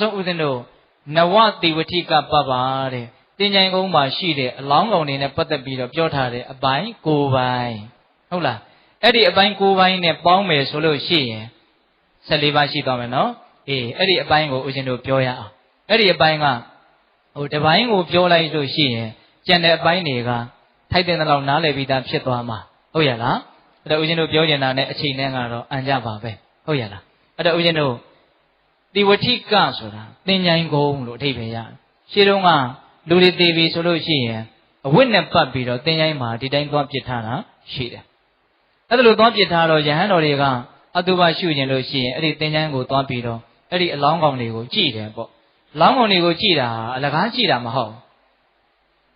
ဆုံးဦးဇင်းတို့နဝတိဝတိကပပတဲ့တင်ញိုင်ကုန်းမှာရှိတဲ့အလောင်းကောင်တွေနဲ့ပတ်သက်ပြီးတော့ပြောထားတဲ့အပိုင်း၉ပိုင်းဟုတ်လားအဲ့ဒီအပိုင်း၉ပိုင်းနဲ့ပေါင်းမယ်ဆိုလို့ရှိရင်14ပါးရှိသွားမယ်နော်အေးအဲ့ဒီအပိုင်းကိုဦးဇင်းတို့ပြောရအောင်အဲ့ဒီအပိုင်းကဟိုတပိုင်းကိုပြောလိုက်လို့ရှိရင်ကျန်တဲ့အပိုင်းတွေကထိုက်တဲ့လောက်နားလည်ပြီးသားဖြစ်သွားမှာဟုတ်ရလားအဲ့တော့ဦးဇင်းတို့ပြောနေတာနဲ့အချိန်နဲ့ကတော့အံကြပါပဲဟုတ်ရလားအဲ့တော့ဦးဇင်းတို့ တိဝတိကဆိုတာသင်္ချိုင်းကုန်းလို့အဓိပ္ပာယ်ရတယ်။ရှင်းတော့ကလူတွေတည်ပြီဆိုလို့ရှိရင်အဝိနဲ့ပတ်ပြီးတော့သင်္ချိုင်းမှာဒီတိုင်းသွားပစ်ထားတာရှိတယ်။အဲ့ဒါလို့သွားပစ်ထားတော့ယဟန်တော်တွေကအတုပရှုရင်လို့ရှိရင်အဲ့ဒီသင်္ချိုင်းကိုသွားပြီးတော့အဲ့ဒီအလောင်းကောင်တွေကိုကြည်တယ်ပေါ့။လောင်းကောင်တွေကိုကြည်တာအလကားကြည်တာမဟုတ်ဘူး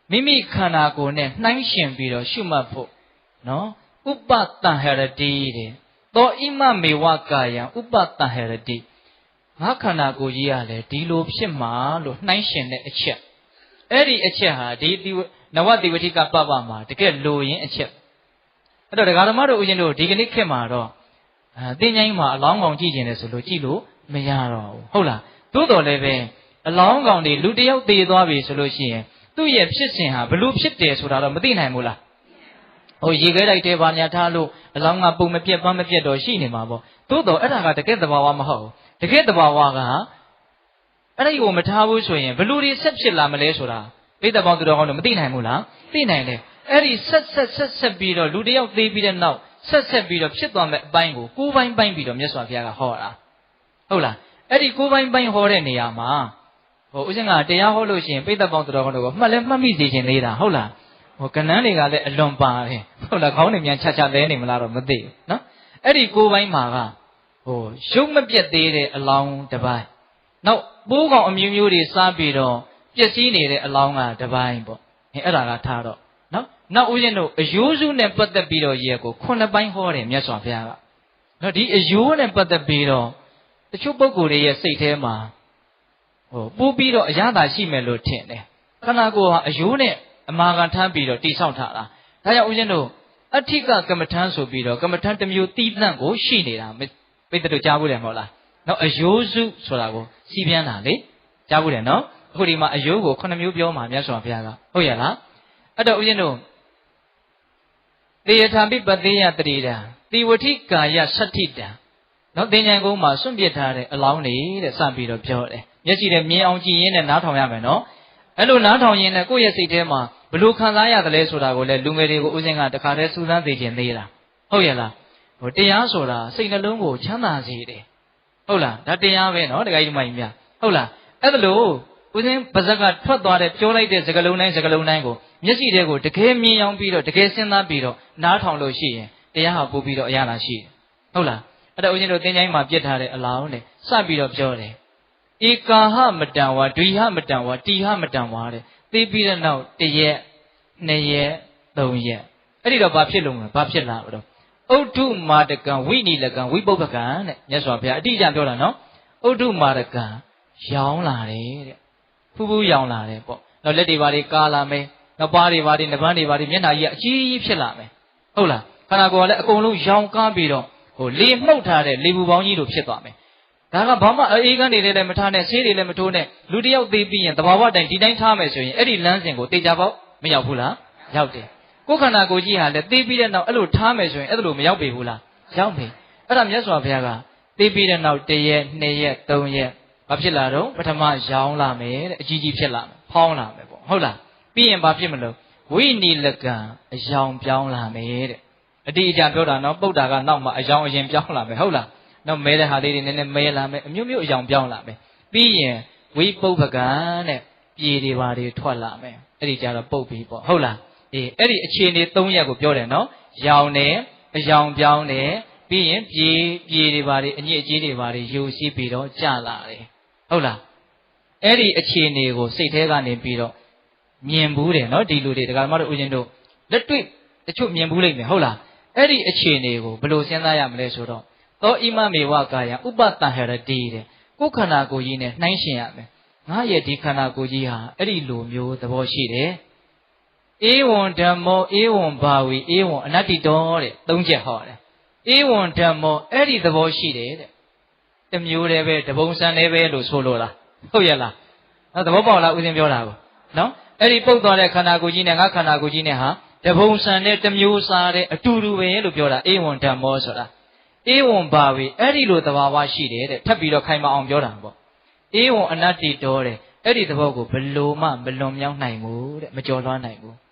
။မိမိခန္ဓာကိုယ်နဲ့နှိုင်းယှဉ်ပြီးတော့ရှုမှတ်ဖို့နော်ဥပတ္တဟရတိတဲ့။သောဣမမေဝကာယံဥပတ္တဟရတိ။ ငါခန္ဓာကိုယ်ကြီးကလည်းဒီလိုဖြစ်မှာလို့နှိုင်းရှင်တဲ့အချက်အဲ့ဒီအချက်ဟာဒီနဝတိဝတိကပပမှာတကယ်လိုရင်းအချက်အဲ့တော့ဒကာဓမ္မတို့ဦးဇင်းတို့ဒီကနေ့ခေတ်မှာတော့အဲတင်းချိုင်းမှာအလောင်းကောင်ကြည့်ကျင်တယ်ဆိုလို့ကြည့်လို့မရတော့ဘူးဟုတ်လားသို့တော်လည်းပဲအလောင်းကောင်တွေလူတယောက်သေသွားပြီဆိုလို့ရှိရင်သူ့ရဲ့ဖြစ်စဉ်ဟာဘလို့ဖြစ်တယ်ဆိုတာတော့မသိနိုင်ဘူးလားဟိုရေခဲတိုက်တဲပါညာထားလို့အလောင်းကပုံမပြက်ပန်းမပြက်တော့ရှိနေမှာပေါ့သို့တော်အဲ့ဒါကတကယ်သဘာဝမဟုတ်ဘူး တကယ်သဘာဝကအဲ့ဒီကိုမထားဘူးဆိုရင်ဘလူတွေဆက်ဖြစ်လာမလဲဆိုတာပိဿပေါင်းသူတော်ကောင်းတို့မသိနိုင်ဘူးလားသိနိုင်တယ်အဲ့ဒီဆက်ဆက်ဆက်ဆက်ပြီးတော့လူတယောက်သေးပြီးတဲ့နောက်ဆက်ဆက်ပြီးတော့ဖြစ်သွားမဲ့အပိုင်းကိုကိုးပိုင်းပိုင်းပြီးတော့မြတ်စွာဘုရားကဟောတာဟုတ်လားအဲ့ဒီကိုးပိုင်းပိုင်းဟောတဲ့နေရာမှာဟိုဦးဇင်းကတရားဟောလို့ရှိရင်ပိဿပေါင်းသူတော်ကောင်းတို့ကမှတ်လဲမှတ်မိစေခြင်းသေးတာဟုတ်လားဟိုကနန်းတွေကလည်းအလွန်ပါတယ်ဟုတ်လားခေါင်းတွေမြန်ချာချာသေးနေမလားတော့မသိဘူးနော်အဲ့ဒီကိုးပိုင်းမှာက ဟိုရုပ်မပြတ်သေးတဲ့အလောင်းတစ်ပိုင်းနောက်ပိုးကောင်အမျိုးမျိုးတွေစားပြီးတော့ပျက်စီးနေတဲ့အလောင်းကတစ်ပိုင်းပေါ့အဲအဲ့ဒါကထားတော့နော်နောက်ဦးဇင်းတို့အယိုးစုနဲ့ပတ်သက်ပြီးတော့ရေကိုခုနှစ်ပိုင်းဟောတယ်မြတ်စွာဘုရားကနော်ဒီအယိုးနဲ့ပတ်သက်ပြီးတော့တချို့ပုဂ္ဂိုလ်တွေရဲ့စိတ်ထဲမှာဟိုပိုးပြီးတော့အရသာရှိမယ်လို့ထင်တယ်ခန္ဓာကိုယ်ဟာအယိုးနဲ့အမာခံထမ်းပြီးတော့တိဆောက်ထားတာဒါကြောင့်ဦးဇင်းတို့အဋ္ဌိကကမ္မထမ်းဆိုပြီးတော့ကမ္မထမ်းတစ်မျိုးတီးတန့်ကိုရှိနေတာ ပိတ္တတို့ကြားဘူးတယ်မဟုတ်လားနော်အယိုးစုဆိုတာကိုစီးပြန်တာလေကြားဘူးတယ်နော်အခုဒီမှာအယိုးကိုခုနှစ်မျိုးပြောမှာမြတ်စွာဘုရားကဟုတ်ရလားအဲ့တော့ဦးဇင်းတို့တေယထာပိပတေယတရိတံတိဝတိကာယသတ္ထိတံနော်သင်္ကြန်ကုန်းမှာစွန့်ပစ်ထားတဲ့အလောင်းတွေတဲ့စပြီးတော့ပြောတယ်မျက်စိနဲ့မြင်အောင်ကြည့်ရင်းနဲ့နားထောင်ရမယ်နော်အဲ့လိုနားထောင်ရင်းနဲ့ကိုယ့်ရဲ့စိတ်ထဲမှာဘလို့ခံစားရတယ်လဲဆိုတာကိုလည်းလူငယ်တွေကိုဦးဇင်းကတခါတည်းစူးစမ်းသိခြင်းသေးတာဟုတ်ရဲ့လား ဟိုတရားဆိုတာစိတ်နှလုံးကိုချမ်းသာစေတယ်ဟုတ်လားဒါတရားပဲနော်တခါကြီးဒီမကြီးများဟုတ်လားအဲ့ဒါလို့ဦးဇင်းပါဇက်ကထွက်သွားတဲ့ပြောလိုက်တဲ့စကလုံးတိုင်းစကလုံးတိုင်းကိုမျက်စိထဲကိုတကယ်မြင်အောင်ပြီးတော့တကယ်စဉ်းစားပြီးတော့နားထောင်လို့ရှိရင်တရားဟာပို့ပြီးတော့အရသာရှိတယ်ဟုတ်လားအဲ့ဒါဦးဇင်းတို့သင်္ချိုင်းမှာပြစ်ထားတဲ့အလောင်းနဲ့စပြီးတော့ပြောတယ်ဧကာဟမတံဝါဒွိဟမတံဝါတိဟမတံဝါတဲ့သိပြီးတဲ့နောက်တရက်နှစ်ရက်သုံးရက်အဲ့ဒီတော့ဘာဖြစ်လို့လဲဘာဖြစ်လာမလို့ ဥဒ္ဓမာတကံဝိနိလကံဝိပုပ္ပကံတဲ့မြတ်စွာဘုရားအတိအကျပြောတာနော်ဥဒ္ဓမာတကံရောင်းလာတယ်တဲ့ဖူးဖူးရောင်လာတယ်ပေါ့နောက်လက်တွေဘာတွေကားလာမယ်နောက်ပါးတွေဘာတွေနှပန်းတွေဘာတွေမျက်နှာကြီးအကြီးကြီးဖြစ်လာမယ်ဟုတ်လားခန္ဓာကိုယ်ကလည်းအကုန်လုံးရောင်ကားပြီးတော့ဟိုလေမှုတ်ထားတဲ့လေပူပေါင်းကြီးလိုဖြစ်သွားမယ်ဒါကဘာမှအေးကန်းတွေလည်းမထားနဲ့ဆေးတွေလည်းမထိုးနဲ့လူတယောက်သေးပြီးရင်တဘာဝတိုင်ဒီတိုင်းထားမယ်ဆိုရင်အဲ့ဒီလမ်းစဉ်ကိုတေချာပေါက်မရောက်ဘူးလားရောက်တယ် ကိုယ်ခန္ဓာကိုယ်ကြီးဟာလည်းသေးပြီးတဲ့နောက်အဲ့လိုထားမယ်ဆိုရင်အဲ့လိုမရောက်ပေဘူးလားရောက်ပြီအဲ့ဒါမြတ်စွာဘုရားကသေးပြီးတဲ့နောက်တစ်ရက်နှစ်ရက်သုံးရက်ဘာဖြစ်လာတော့ပထမရောင်းလာမယ်တဲ့အကြီးကြီးဖြစ်လာမယ်ဖောင်းလာမယ်ပေါ့ဟုတ်လားပြီးရင်ဘာဖြစ်မလို့ဝိနိလကံအယောင်ပြောင်းလာမယ်တဲ့အတိအကျပြောတာနော်ပုတ်တာကနောက်မှအယောင်အရင်ပြောင်းလာမယ်ဟုတ်လားနော်မဲတဲ့ဟာလေးတွေနည်းနည်းမဲလာမယ်အမျိုးမျိုးအယောင်ပြောင်းလာမယ်ပြီးရင်ဝိပုပ္ပကံတဲ့ပြေတွေပါတွေထွက်လာမယ်အဲ့ဒီကြတော့ပုတ်ပြီးပေါ့ဟုတ်လား အေးအဲ့ဒီအခြေအနေ၃ရက်ကိုပြောတယ်နော်ရောင်တယ်အယောင်ပြောင်းတယ်ပြီးရင်ပြေပြေတွေပါတွေအညစ်အကြေးတွေပါတွေယူရှိပြီးတော့ကြလာတယ်ဟုတ်လားအဲ့ဒီအခြေအနေကိုစိတ်ထဲကနေပြီးတော့မြင်ဘူးတယ်နော်ဒီလူတွေဒကာမတို့ဦးဇင်းတို့လက်တွေ့တချို့မြင်ဘူးလိမ့်မယ်ဟုတ်လားအဲ့ဒီအခြေအနေကိုဘယ်လိုစဉ်းစားရမလဲဆိုတော့သောဣမမေဝကာယဥပတဟရတိတဲ့ကိုယ်ခန္ဓာကိုယ်ကြီးနဲ့နှိုင်းရှင်ရမယ်ငါရဲ့ဒီခန္ဓာကိုယ်ကြီးဟာအဲ့ဒီလိုမျိုးသဘောရှိတယ် ဧဝံဓမ္မောဧဝံဘာဝီဧဝံအနတ္တိတောတဲ့သုံးချက်ဟောတယ်ဧဝံဓမ္မောအဲ့ဒီသဘောရှိတယ်တဲ့တမျိုးတည်းပဲတပုံစံတည်းပဲလို့ဆိုလိုလားဟုတ်ရဲ့လားနော်သဘောပေါက်လားဦးဇင်းပြောတာကိုနော်အဲ့ဒီပုတ်သွားတဲ့ခန္ဓာကိုယ်ကြီးနဲ့ငါခန္ဓာကိုယ်ကြီးနဲ့ဟာတပုံစံနဲ့တစ်မျိုးစားတဲ့အတူတူပဲလို့ပြောတာအေဝံဓမ္မောဆိုတာအေဝံဘာဝေအဲ့ဒီလိုသဘာဝရှိတယ်တဲ့ထပ်ပြီးတော့ခိုင်မအောင်ပြောတာပေါ့အေဝံအနတ္တိတော်တဲ့အဲ့ဒီသဘောကိုဘလို့မှမလွန်မြောက်နိုင်ဘူးတဲ့မကြော်လွှမ်းနိုင်ဘူးဘ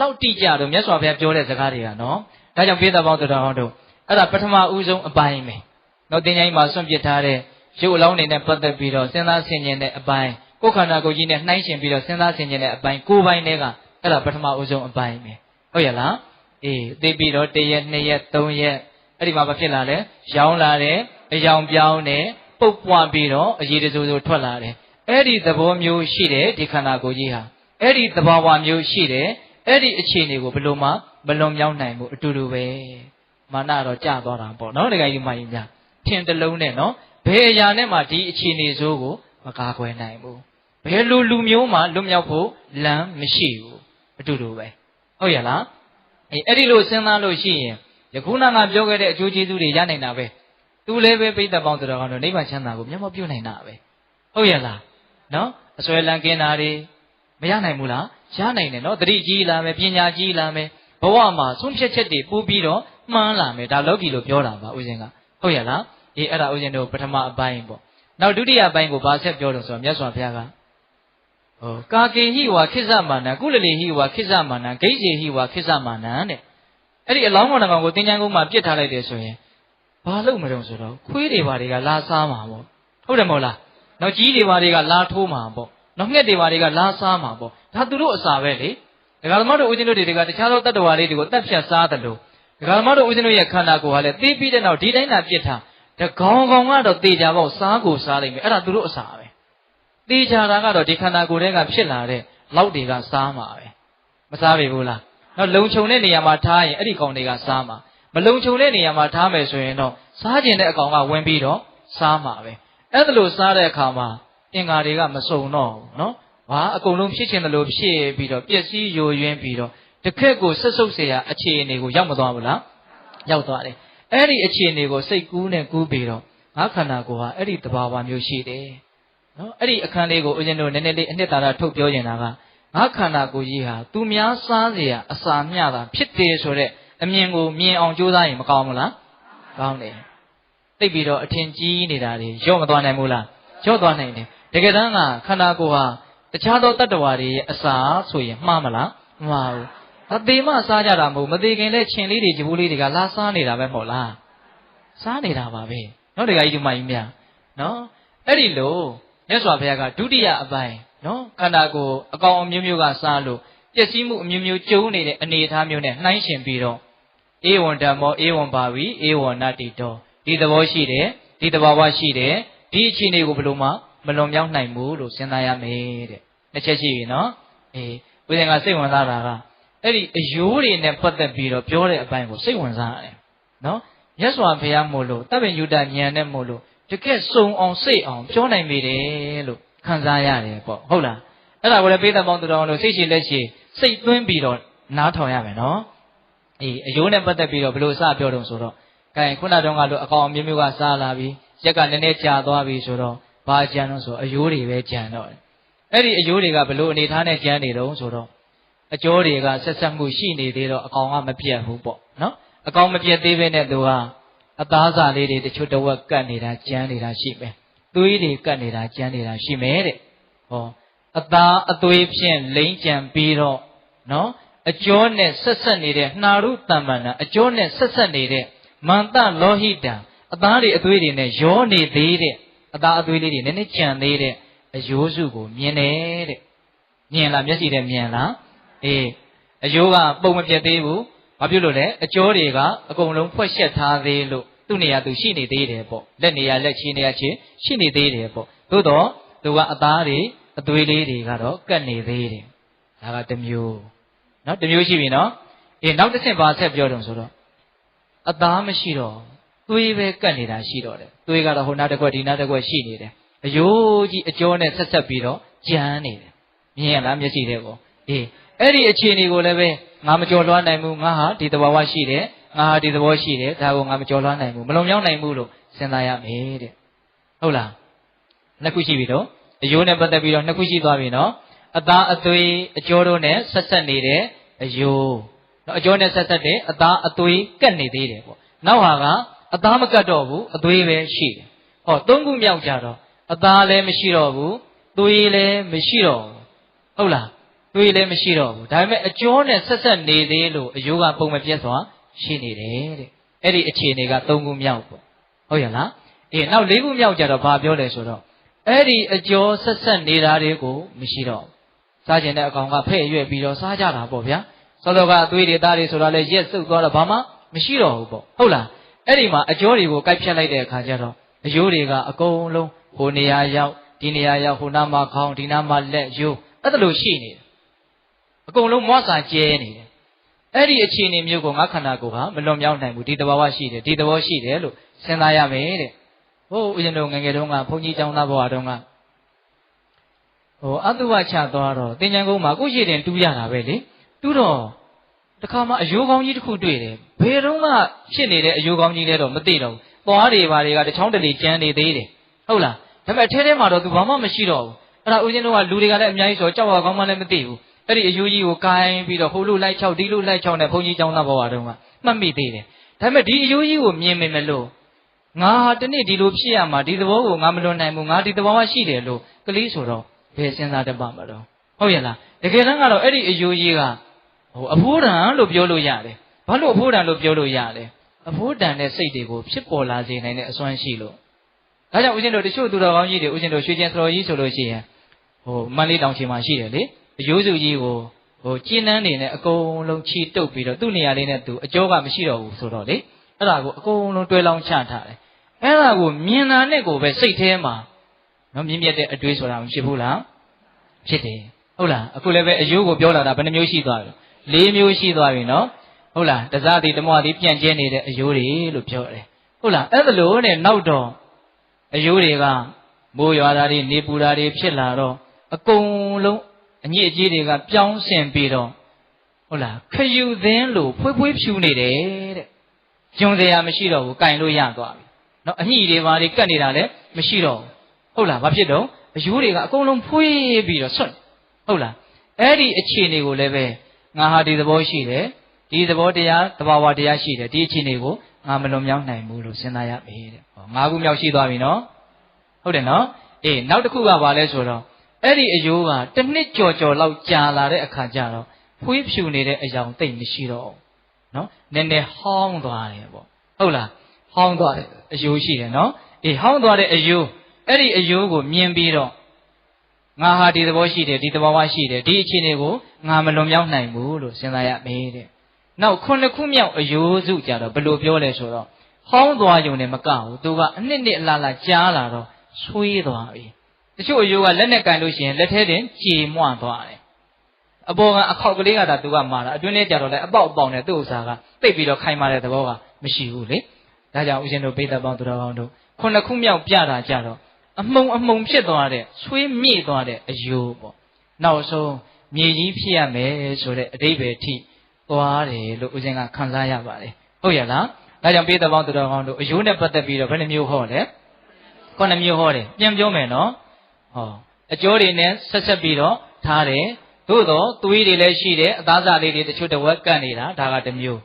လောက်တိကြတော့မြတ်စွာဘုရားပြောတဲ့စကားတွေကနော်ဒါကြောင့်ပြေးတဲ့ပေါင်းတော်တော်တို့အဲ့ဒါပထမဦးဆုံးအပိုင်းပဲနော်တင်ချိုင်းမှာဆွန့်ပစ်ထားတဲ့ရုပ်အလောင်းတွေနဲ့ပတ်သက်ပြီးတော့စဉ်းစားဆင်ခြင်တဲ့အပိုင်းကိုယ်ခန္ဓာကိုယ်ကြီးနဲ့နှိုင်းယှဉ်ပြီးတော့စဉ်းစားဆင်ခြင်တဲ့အပိုင်းကိုယ်ပိုင်းတွေကအဲ့ဒါပထမဦးဆုံးအပိုင်းပဲဟုတ်ရဲ့လားအေးသိပြီးတော့1ရက်2ရက်3ရက်အဲ့ဒီမှာမဖြစ်လာလဲရောင်းလာတယ်အယောင်ပြောင်းတယ်ပုတ်ပွားပြီးတော့အရေးတစိုးစိုးထွက်လာတယ်အဲ့ဒီသဘောမျိုးရှိတယ်ဒီခန္ဓာကိုယ်ကြီးဟာအဲ့ဒီသဘာဝမျိုးရှိတယ် အဲ့ဒီအခြေအနေကိုဘယ်လိုမှမလွန်မြောက်နိုင်ဘူးအတူတူပဲမာနတော့ကြာသွားတာပေါ့နော်ဒကာကြီးမကြီးများထင်တလုံးနဲ့နော်ဘယ်အရာနဲ့မှဒီအခြေအနေဆိုးကိုမကာကွယ်နိုင်ဘူးဘယ်လိုလူမျိုးမှလွတ်မြောက်ဖို့လမ်းမရှိဘူးအတူတူပဲဟုတ်ရဲ့လားအဲအဲ့ဒီလိုစဉ်းစားလို့ရှိရင်ယခုနကပြောခဲ့တဲ့အကျိုးကျေးဇူးတွေရနိုင်တာပဲသူလည်းပဲပိဋကပေါင်းတော်ကတော့နိဗ္ဗာန်ချမ်းသာကိုမျက်မှောက်ပြုနိုင်တာပဲဟုတ်ရဲ့လားနော်အစွဲလန်းကင်းတာတွေမရနိုင်ဘူးလား ရနိုင်တယ်နော်တတိကြီးလာမယ်ပညာကြီးလာမယ်ဘဝမှာဆုံးဖြတ်ချက်တွေပို့ပြီးတော့မှန်းလာမယ်ဒါလောကီလို့ပြောတာပါဦးဇင်းကဟုတ်ရဲ့လားအေးအဲ့ဒါဦးဇင်းတို့ပထမအပိုင်းပေါ့နောက်ဒုတိယအပိုင်းကိုဗာဆက်ပြောလို့ဆိုတော့မြတ်စွာဘုရားကဟောကာကေဟိဝါခိစ္စမာနကုလလေဟိဝါခိစ္စမာနဂိစေဟိဝါခိစ္စမာနတဲ့အဲ့ဒီအလောင်းကောင်ကောင်ကိုတင်ချမ်းကုန်းမှာပြစ်ထားလိုက်တယ်ဆိုရင်ဘာလို့မလုပ်ဆိုတော့ခွေးတွေဘာတွေကလာစားမှာပေါ့ဟုတ်တယ်မဟုတ်လားနောက်ကြီးတွေဘာတွေကလာထိုးမှာပေါ့နောက်ငှက်တွေဘာတွေကလာစားမှာပေါ့ ဒါသူတို့အစာပဲလေဒကာသမားတို့ဦးဇင်းတို့တွေကတခြားသောတတ္တဝါလေးတွေကိုတတ်ဖြတ်စားတယ်လို့ဒကာသမားတို့ဦးဇင်းတို့ရဲ့ခန္ဓာကိုယ်ဟာလည်းသိပြီးတဲ့နောက်ဒီတိုင်းသာပြစ်ထားတကောင်ကောင်ကတော့တေချာပေါ့စားကိုစားလိုက်မယ်အဲ့ဒါသူတို့အစာပဲတေချာတာကတော့ဒီခန္ဓာကိုယ်ထဲကဖြစ်လာတဲ့လောက်တွေကစားမှာပဲမစားပြီဘူးလားနောက်လုံခြုံတဲ့နေရာမှာထားရင်အဲ့ဒီကောင်တွေကစားမှာမလုံခြုံတဲ့နေရာမှာထားမယ်ဆိုရင်တော့စားကျင်တဲ့အကောင်ကဝင်ပြီးတော့စားမှာပဲအဲ့ဒါလို့စားတဲ့အခါမှာအင်္ဂါတွေကမစုံတော့ဘူးနော် ဟာအကုန်လုံးဖြစ်ချင်တယ်လို့ဖြစ်ပြီးတော့ပျက်စီးယိုယွင်းပြီးတော့တခက်ကိုဆက်ဆုပ်เสียအခြေအနေကိုရောက်မသွားဘူးလားရောက်သွားတယ်အဲ့ဒီအခြေအနေကိုစိတ်ကူးနဲ့ကူးပြီးတော့ငါခန္ဓာကိုယ်ဟာအဲ့ဒီတဘာဝမျိုးရှိတယ်နော်အဲ့ဒီအခန်းလေးကိုဦးဇင်းတို့နည်းနည်းလေးအနှစ်သာရထုတ်ပြောနေတာကငါခန္ဓာကိုယ်ကြီးဟာသူများစားเสียအစာမျှတာဖြစ်တယ်ဆိုတဲ့အမြင်ကိုမြင်အောင်ကြိုးစားရင်မကောင်းဘူးလားကောင်းတယ်သိပြီးတော့အထင်ကြီးနေတာတွေရော့မသွားနိုင်ဘူးလားရော့သွားနိုင်တယ်တကယ်တမ်းကခန္ဓာကိုယ်ဟာ တခြားသောတတ္တဝါတွေရဲ့အစာဆိုရင်မှားမလားမမှားဘူးအသေးမှစားကြတာမဟုတ်မသေးခင်လဲခြင်လေးတွေဂျပူးလေးတွေကလာစားနေတာပဲမဟုတ်လားစားနေတာပါပဲနော်တခါကြီးဒီမကြီးများနော်အဲ့ဒီလိုမြတ်စွာဘုရားကဒုတိယအပိုင်းနော်ခန္ဓာကိုယ်အကောင်အမျိုးမျိုးကစားလို့ပျက်စီးမှုအမျိုးမျိုးကျုံနေတဲ့အနေအထားမျိုးနဲ့နှိုင်းယှဉ်ပြီးတော့ဧဝံဓမ္မောဧဝံပါဝီဧဝံနတ္တိတောဒီသဘောရှိတယ်ဒီသဘာဝရှိတယ်ဒီအခြေအနေကိုဘယ်လိုမှ မလွန်မြောက်နိုင်ဘူးလို့စဉ်းစားရမယ်တဲ့နှစ်ချက်ရှိပြီနော်အေးဦးဇင်ကစိတ်ဝင်စားတာကအဲ့ဒီအယိုးတွေနဲ့ပတ်သက်ပြီးတော့ပြောတဲ့အပိုင်းကိုစိတ်ဝင်စားရတယ်နော်မြတ်စွာဘုရားမို့လို့တပ်ပင်ယုဒဉာဏ်နဲ့မို့လို့တကယ်စုံအောင်စိတ်အောင်ပြောနိုင်မိတယ်လို့ခံစားရတယ်ပေါ့ဟုတ်လားအဲ့ဒါကိုလည်းပေးသက်ပေါင်းသူတော်လို့စိတ်ရှိလက်ရှိစိတ်သွင်းပြီးတော့နားထောင်ရမယ်နော်အေးအယိုးနဲ့ပတ်သက်ပြီးတော့ဘယ်လိုစပြောတုံဆိုတော့ကဲခုနတုန်းကလို့အကောင်အမျိုးမျိုးကစားလာပြီးရက်ကနည်းနည်းကြာသွားပြီဆိုတော့ ဘာကြံတော့ဆိုအယိုးတွေပဲကြံတော့တယ်အဲ့ဒီအယိုးတွေကဘလို့အနေထားနဲ့ကြံနေတုံးဆိုတော့အကျိုးတွေကဆက်ဆက်မှုရှိနေသေးတော့အကောင်ကမပြတ်ဘူးပေါ့နော်အကောင်မပြတ်သေးဘဲနဲ့သူကအသားစာလေးတွေတချို့တဝက်ကတ်နေတာကြမ်းနေတာရှိမယ်သွေးတွေကတ်နေတာကြမ်းနေတာရှိမယ်တဲ့ဟောအသားအသွေးဖြင့်လိမ့်ကြံပြီးတော့နော်အကျော်နဲ့ဆက်ဆက်နေတဲ့နှာရုတမ္ပန္နအကျော်နဲ့ဆက်ဆက်နေတဲ့မန္တလောဟိတံအသားတွေအသွေးတွေနဲ့ရောနေသေးတဲ့ အသားအသွေးလေးတွေနည်းနည်းကြံသေးတဲ့အယိုးစုကိုမြင်တယ်တဲ့မြင်လားမျက်စိနဲ့မြင်လားအေးအယိုးကပုံမပြတ်သေးဘူးဘာဖြစ်လို့လဲအကျော်တွေကအကုန်လုံးဖွက်ရှက်ထားသေးလို့သူ့နေရာသူရှိနေသေးတယ်ပေါ့လက်နေရာလက်ချီနေရာချီရှိနေသေးတယ်ပေါ့သို့တော့သူကအသားတွေအသွေးလေးတွေကတော့ကတ်နေသေးတယ်ဒါကတစ်မျိုးနော်တစ်မျိုးရှိပြီနော်အေးနောက်တစ်ဆင့်ပါဆက်ပြောတယ်ဆိုတော့အသားမရှိတော့ သွေးပဲကတ်နေတာရှိတော့တယ်သွေးကတော့ဟိုနားတစ်ခွက်ဒီနားတစ်ခွက်ရှိနေတယ်အယိုးကြီးအကျော်နဲ့ဆက်ဆက်ပြီးတော့ကြမ်းနေတယ်မြင်ရလားမျက်စိထဲကိုအေးအဲ့ဒီအခြေအနေကိုလည်းပဲငါမကြော်လွှမ်းနိုင်ဘူးငါဟာဒီသဘာဝရှိတယ်ငါဟာဒီသဘောရှိတယ်ဒါကိုငါမကြော်လွှမ်းနိုင်ဘူးမလုံမြောက်နိုင်ဘူးလို့စဉ်းစားရမယ်တဲ့ဟုတ်လားနှစ်ခုရှိပြီတော့အယိုးနဲ့ပတ်သက်ပြီးတော့နှစ်ခုရှိသွားပြီနော်အသားအသွေးအကျော်တို့နဲ့ဆက်ဆက်နေတဲ့အယိုးနော်အကျော်နဲ့ဆက်ဆက်တဲ့အသားအသွေးကက်နေသေးတယ်ပေါ့နောက်ဟာက အသားမကတ်တော့ဘူးအသွေးပဲရှိတယ်ဟောသုံးခုမြောက်ကြတော့အသားလည်းမရှိတော့ဘူးသွေးလည်းမရှိတော့ဘူးဟုတ်လားသွေးလည်းမရှိတော့ဘူးဒါပေမဲ့အကျော်နဲ့ဆက်ဆက်နေသေးလို့အယိုးကပုံမပြတ်စွာရှိနေတယ်တဲ့အဲ့ဒီအခြေအနေကသုံးခုမြောက်ပေါ့ဟုတ်ရလားအေးနောက်လေးခုမြောက်ကြတော့ဘာပြောလဲဆိုတော့အဲ့ဒီအကျော်ဆက်ဆက်နေတာတွေကိုမရှိတော့ဘူးစားကျင်တဲ့အကောင်ကဖဲ့ရွက်ပြီးတော့စားကြတာပေါ့ဗျာစောစောကအသွေးတွေသားတွေဆိုတာလဲရက်စုပ်သွားတော့ဘာမှမရှိတော့ဘူးပေါ့ဟုတ်လား အဲ့ဒီမှာအကျော်တွေကိုကိုက်ဖြတ်လိုက်တဲ့အခါကျတော့အယိုးတွေကအကုန်လုံးဟိုနေရာရောက်ဒီနေရာရောက်ဟိုနားမှာခေါင်းဒီနားမှာလက်ယိုးအဲ့ဒါလိုရှိနေတယ်အကုန်လုံးမွားစာကျဲနေတယ်အဲ့ဒီအခြေအနေမျိုးကိုငါခန္ဓာကိုယ်ဟာမလွန်မြောက်နိုင်ဘူးဒီတဘာဝရှိတယ်ဒီသဘောရှိတယ်လို့စဉ်းစားရမယ်တဲ့ဟိုဦးဇင်းတို့ငယ်ငယ်တုန်းကဘုန်းကြီးကျောင်းသားဘဝတုန်းကဟိုအတုဝချသွားတော့တင်ញံကုန်းမှာကိုရှိတယ်တူးရတာပဲလေတူးတော့ တခါမှအယိုးကောင်းကြီးတစ်ခုတွေ့တယ်ဘယ်တော့မှဖြစ်နေတဲ့အယိုးကောင်းကြီးလဲတော့မသိတော့ဘူးသွားတွေဘာတွေကတချောင်းတလေကျန်းနေသေးတယ်ဟုတ်လားဒါပေမဲ့အထဲထဲမှာတော့သူဘာမှမရှိတော့ဘူးအဲ့ဒါဦးဇင်းတို့ကလူတွေကလည်းအများကြီးဆိုကြောက်ရကောင်းမှလည်းမသိဘူးအဲ့ဒီအယိုးကြီးကိုကိုင်းပြီးတော့ဟိုလိုလိုက်ချောက်ဒီလိုလိုက်ချောက်နဲ့ဘုန်းကြီးကျောင်းသားဘဝတုန်းကမှတ်မိသေးတယ်ဒါပေမဲ့ဒီအယိုးကြီးကိုမြင်မိမလို့ငါဟာတနေ့ဒီလိုဖြစ်ရမှာဒီသဘောကိုငါမလွန်နိုင်ဘူးငါဒီသဘောကရှိတယ်လို့ကလေးဆိုတော့ဘယ်စဉ်းစားတတ်ပါမလို့ဟုတ်ရဲ့လားတကယ်တမ်းကတော့အဲ့ဒီအယိုးကြီးက ဟိုအဖိုးတန်လို့ပြောလို့ရတယ်ဘာလို့အဖိုးတန်လို့ပြောလို့ရလဲအဖိုးတန်တဲ့စိတ်တွေကိုဖြစ်ပေါ်လာစေနိုင်တဲ့အစွမ်းရှိလို့ဒါကြောင့်ဦးဇင်းတို့တချို့သူတော်ကောင်းကြီးတွေဦးဇင်းတို့ရွှေကျင်သတော်ကြီးဆိုလို့ရှိရင်ဟိုမန္လေးတောင်ချီမှာရှိတယ်လေအယိုးစုကြီးကိုဟိုကျင်းနှန်းနေနဲ့အကုန်လုံးချီတုပ်ပြီးတော့သူ့နေရာလေးနဲ့သူအကျောကမရှိတော့ဘူးဆိုတော့လေအဲ့ဒါကိုအကုန်လုံးတွဲလောင်းချထားတယ်အဲ့ဒါကိုမြင်တာနဲ့ကိုပဲစိတ်ထဲမှာနော်မြင့်မြတ်တဲ့အတွေးဆိုတာမရှိဘူးလားဖြစ်တယ်ဟုတ်လားအခုလည်းပဲအယိုးကိုပြောလာတာဘယ်နှမျိုးရှိသွားပြီ ၄မျိုးရှိသွားပြီနော်ဟုတ်လားတစားသည်တမွားသည်ပြန့်ကျဲနေတဲ့အယိုးတွေလို့ပြောတယ်ဟုတ်လားအဲ့ဒါလို့နဲ့နောက်တော့အယိုးတွေကမိုးရွာတာတွေနေပူတာတွေဖြစ်လာတော့အကုန်လုံးအညစ်အကြေးတွေကပြောင်းဆင်ပြီးတော့ဟုတ်လားခယူသင်းလို့ဖွေးဖွေးဖြူနေတယ်တဲ့ဂျုံစရာမရှိတော့ဘူးကင်လို့ရသွားပြီနော်အညှိတွေဘာတွေကတ်နေတာလည်းမရှိတော့ဘူးဟုတ်လားဘာဖြစ်တော့အယိုးတွေကအကုန်လုံးဖွေးပြီးတော့ဆွတ်ဟုတ်လားအဲ့ဒီအခြေအနေကိုလည်းပဲ ငါဟာဒီသဘောရှိတယ်ဒီသဘောတရားတဘာဝတရားရှိတယ်ဒီအခြေအနေကိုငါမလွန်မြောက်နိုင်ဘူးလို့စဉ်းစားရပြီတဲ့ဟောငါးခုမြောက်ရှိသွားပြီနော်ဟုတ်တယ်နော်အေးနောက်တစ်ခုကဘာလဲဆိုတော့အဲ့ဒီအယိုးကတစ်နှစ်ကြော်ကြော်လောက်ကြာလာတဲ့အခါကျတော့ဖွေးဖြူနေတဲ့အယောင်တိတ်မရှိတော့ဘူးနော်နည်းနည်းဟောင်းသွားတယ်ပေါ့ဟုတ်လားဟောင်းသွားတယ်အယိုးရှိတယ်နော်အေးဟောင်းသွားတဲ့အယိုးအဲ့ဒီအယိုးကိုမြင်ပြီးတော့ ငါဟာဒီသဘောရှိတယ်ဒီသဘောဝရှိတယ်ဒီအခြေအနေကိုငါမလွန်မြောက်နိုင်ဘူးလို့စဉ်းစားရမယ်တဲ့နောက်ခုနှစ်ခုမြောက်အယိုးစုကြတော့ဘယ်လိုပြောလဲဆိုတော့ဟောင်းသွားယုံနဲ့မကဘူးသူကအနှစ်နှစ်အလားလားကြားလာတော့ဆွေးသွားပြီတချို့အယိုးကလက်နဲ့ကန်လို့ရှိရင်လက်ထဲတင်ကြေမွသွားတယ်အပေါ်ကအခောက်ကလေးကသာသူကမာတာအတွင်းထဲကြတော့လည်းအပေါက်အပေါက်နဲ့သူ့ဥစ္စာကတိတ်ပြီးတော့ခိုင်မာတဲ့သဘောကမရှိဘူးလေဒါကြောင့်ဦးဇင်းတို့ပိဿပေါင်းသူတော်ကောင်းတို့ခုနှစ်ခုမြောက်ပြတာကြတော့ အမှုံအမှုံဖြစ်သွားတဲ့ဆွေးမြေ့သွားတဲ့အယိုးပေါ့နောက်ဆုံးမြေကြီးဖြစ်ရမယ်ဆိုတဲ့အတိပ္ပယ်ထိသွားတယ်လို့ဦးဇင်းကခံစားရပါတယ်ဟုတ်ရလားဒါကြောင့်ပိဿပေါင်းသူတော်ကောင်းတို့အယိုးနဲ့ပတ်သက်ပြီးတော့ဘယ်နှမျိုးဟောလဲခုနှစ်မျိုးဟောတယ်ပြန်ပြောမယ်နော်ဟောအကျိုးတွေနဲ့ဆက်ဆက်ပြီးတော့ထားတယ်သို့တော့သွေးတွေလည်းရှိတယ်အသားစားလေးတွေတချို့တဝက်ကန့်နေတာဒါကတစ်မျိုး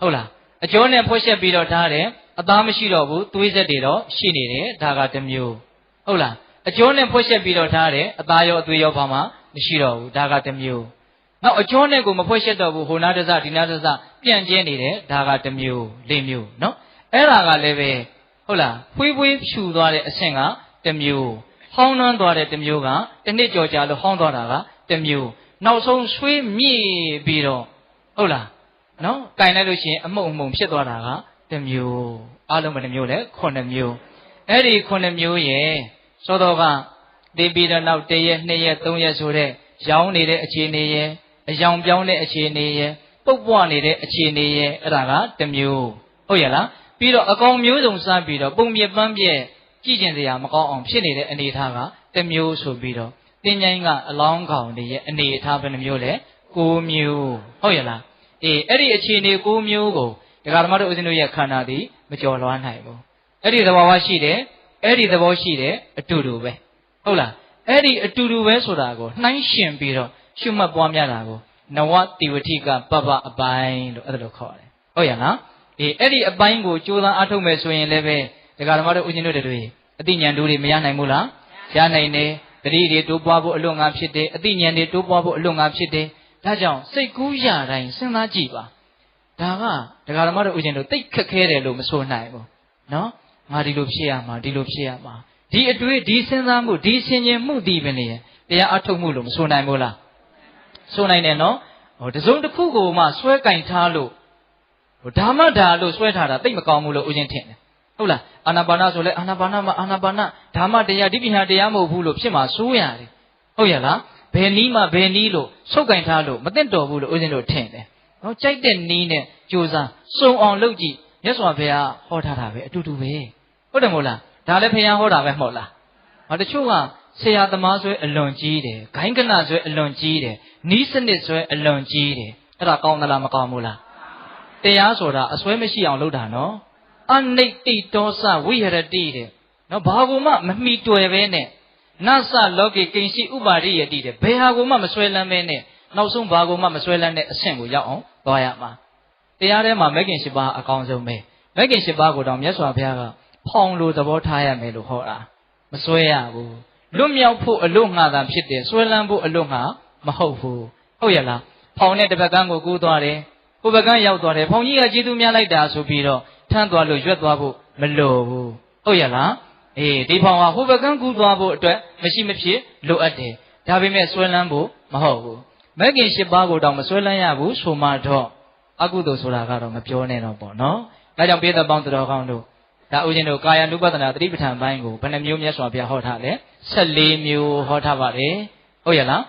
ဟုတ်လားအကျိုးနဲ့ဖွက်ချက်ပြီးတော့ထားတယ်အသားမရှိတော့ဘူးသွေးဆက်တွေတော့ရှိနေတယ်ဒါကတစ်မျိုး ဟုတ်လားအကျိုးနဲ့ဖွက်ချက်ပြီးတော့ထားတယ်အသားရောအသွေးရောဘာမှမရှိတော့ဘူးဒါကတစ်မျိုးနောက်အကျိုးနဲ့ကိုမဖွက်ချက်တော့ဘူးဟိုနာတစဒီနာတစပြန့်ကျဲနေတယ်ဒါကတစ်မျိုးလေးမျိုးနော်အဲ့ဒါကလည်းပဲဟုတ်လားဖွေးဖွေးဖြူသွားတဲ့အဆင့်ကတစ်မျိုးဟောင်းနှွမ်းသွားတဲ့တစ်မျိုးကတစ်နှစ်ကြော်ကြာလို့ဟောင်းသွားတာကတစ်မျိုးနောက်ဆုံးဆွေးမြေ့ပြီးတော့ဟုတ်လားနော်ကင်လိုက်လို့ရှိရင်အမှုံအမှုံဖြစ်သွားတာကတစ်မျိုးအားလုံးဘယ်နှမျိုးလဲခုနှစ်မျိုး အဲ့ဒီခုနှစ်မျိုးရဲ့သောတော်ကတေးပြီးတော့နောက်တစ်ရက်နှစ်ရက်သုံးရက်ဆိုတဲ့ရောင်းနေတဲ့အခြေအနေရဲ့အယောင်ပြောင်းတဲ့အခြေအနေရဲ့ပုတ်ပွားနေတဲ့အခြေအနေရဲ့အဲ့ဒါကတစ်မျိုးဟုတ်ရဲ့လားပြီးတော့အကောင်မျိုးစုံစမ်းပြီးတော့ပုံပြပန်းပြဲကြည့်ကျင်စရာမကောင်းအောင်ဖြစ်နေတဲ့အနေအထားကတစ်မျိုးဆိုပြီးတော့တင်းញိုင်းကအလောင်းကောင်တွေရဲ့အနေအထားဘယ်နှမျိုးလဲ၉မျိုးဟုတ်ရဲ့လားအေးအဲ့ဒီအခြေအနေ၉မျိုးကိုဒကာဓမ္မတို့ဦးဇင်းတို့ရဲ့ခန္ဓာသည်မကျော်လွှားနိုင်ဘူး အဲ့ဒီသဘောဝရှိတယ်အဲ့ဒီသဘောရှိတယ်အတူတူပဲဟုတ်လားအဲ့ဒီအတူတူပဲဆိုတာကိုနှိုင်းရှင်ပြီးတော့ရှုမှတ်ပွားများတာကိုနဝတိဝတိကပပအပိုင်းလို့အဲ့ဒါလိုခေါ်တယ်ဟုတ်ရလားအေးအဲ့ဒီအပိုင်းကိုကြိုးစားအထုတ်မယ်ဆိုရင်လည်းပဲဒကာဓမ္မတို့ဦးဇင်းတို့တွေအသိဉာဏ်တို့တွေမရနိုင်ဘူးလားရနိုင်တယ်တတိတွေတိုးပွားဖို့အလွန်ငါဖြစ်တယ်အသိဉာဏ်တွေတိုးပွားဖို့အလွန်ငါဖြစ်တယ်ဒါကြောင့်စိတ်ကူးရတိုင်းစဉ်းစားကြည့်ပါဒါကဒကာဓမ္မတို့ဦးဇင်းတို့တိတ်ခက်ခဲတယ်လို့မဆိုနိုင်ဘူးနော် ငါဒီလိုဖြစ်ရမှာဒီလိုဖြစ်ရမှာဒီအတွေ့ဒီစဉ်းစားမှုဒီဆင်ခြင်မှုဒီပင်လေတရားအထုတ်မှုလို့မဆိုနိုင်ဘူးလားဆိုနိုင်တယ်နော်ဟိုတစုံတစ်ခုကိုမှဆွဲကင်ထားလို့ဟိုဓမ္မဓာလို့ဆွဲထားတာတိတ်မကောင်းဘူးလို့ဦးဇင်းထင်တယ်ဟုတ်လားအာနာပါနဆိုလဲအာနာပါနမှာအာနာပါနဓမ္မတရားဒီပညာတရားမဟုတ်ဘူးလို့ဖြစ်မှာစိုးရတယ်ဟုတ်ရလားဘယ်နီးမှဘယ်နီးလို့ဆုတ်ကင်ထားလို့မသိတော်ဘူးလို့ဦးဇင်းတို့ထင်တယ်နော်ကြိုက်တဲ့နီးနဲ့ကြိုးစားစုံအောင်လုပ်ကြည့်မြတ်စွာဘုရားဟောထားတာပဲအတူတူပဲ ဟုတ်တယ်မို့လားဒါလည်းဘုရားဟောတာပဲမဟုတ်လားဟောတချို့ကဆရာသမားဆွဲအလွန်ကြီးတယ်ဂိုင်းကနဆွဲအလွန်ကြီးတယ်နီးစနစ်ဆွဲအလွန်ကြီးတယ်အဲ့ဒါကောင်းသလားမကောင်းဘူးလားတရားဆိုတာအစွဲမရှိအောင်လုပ်တာနော်အနိတ္တိတောစဝိဟရတိတဲ့နော်ဘာကူမှမမိတွေ့ပဲနဲ့နသလောကေကိဉ္စီဥပါရိယတိတဲ့ဘယ်ဟာကူမှမဆွဲလန်းပဲနဲ့နောက်ဆုံးဘာကူမှမဆွဲလန်းတဲ့အဆင့်ကိုရောက်အောင်သွားရမှာတရားထဲမှာမဂ်ကင်၈ပါးအကောင်းဆုံးပဲမဂ်ကင်၈ပါးကိုတော့မြတ်စွာဘုရားက ဖောင်လို့သဘောထားရမယ်လို့ဟောတာမဆွဲရဘူးလွတ်မြောက်ဖို့အလို့ငှာတာဖြစ်တယ်ဆွဲလန်းဖို့အလို့ငှာမဟုတ်ဘူးဟုတ်ရဲ့လားဖောင်နဲ့တစ်ပတ်ကန်းကိုကူးသွားတယ်ဟိုဘက်ကန်းရောက်သွားတယ်ဖောင်ကြီးကကျေးဇူးများလိုက်တာဆိုပြီးတော့ထမ်းသွားလို့ရွက်သွားဖို့မလိုဘူးဟုတ်ရဲ့လားအေးဒီဖောင်ကဟိုဘက်ကန်းကူးသွားဖို့အတွက်မရှိမဖြစ်လိုအပ်တယ်ဒါပေမဲ့ဆွဲလန်းဖို့မဟုတ်ဘူးမဂ်ကင်၈ပါးကိုတောင်မဆွဲလန်းရဘူးဆိုမှတော့အကုသိုလ်ဆိုတာကတော့မပြောနဲ့တော့ပေါ့နော်ဒါကြောင့်ပြေသက်ပေါင်းတော်ကောင်းတို့ ဒါဦးဇင်းတို့ကာယ ानु ပဒနာသတိပဋ္ဌာန်ပိုင်းကိုဘယ်နှမျိုးမြတ်စွာဘုရားဟောထားလဲ14မျိုးဟောထားပါတယ်ဟုတ်ရဲ့လား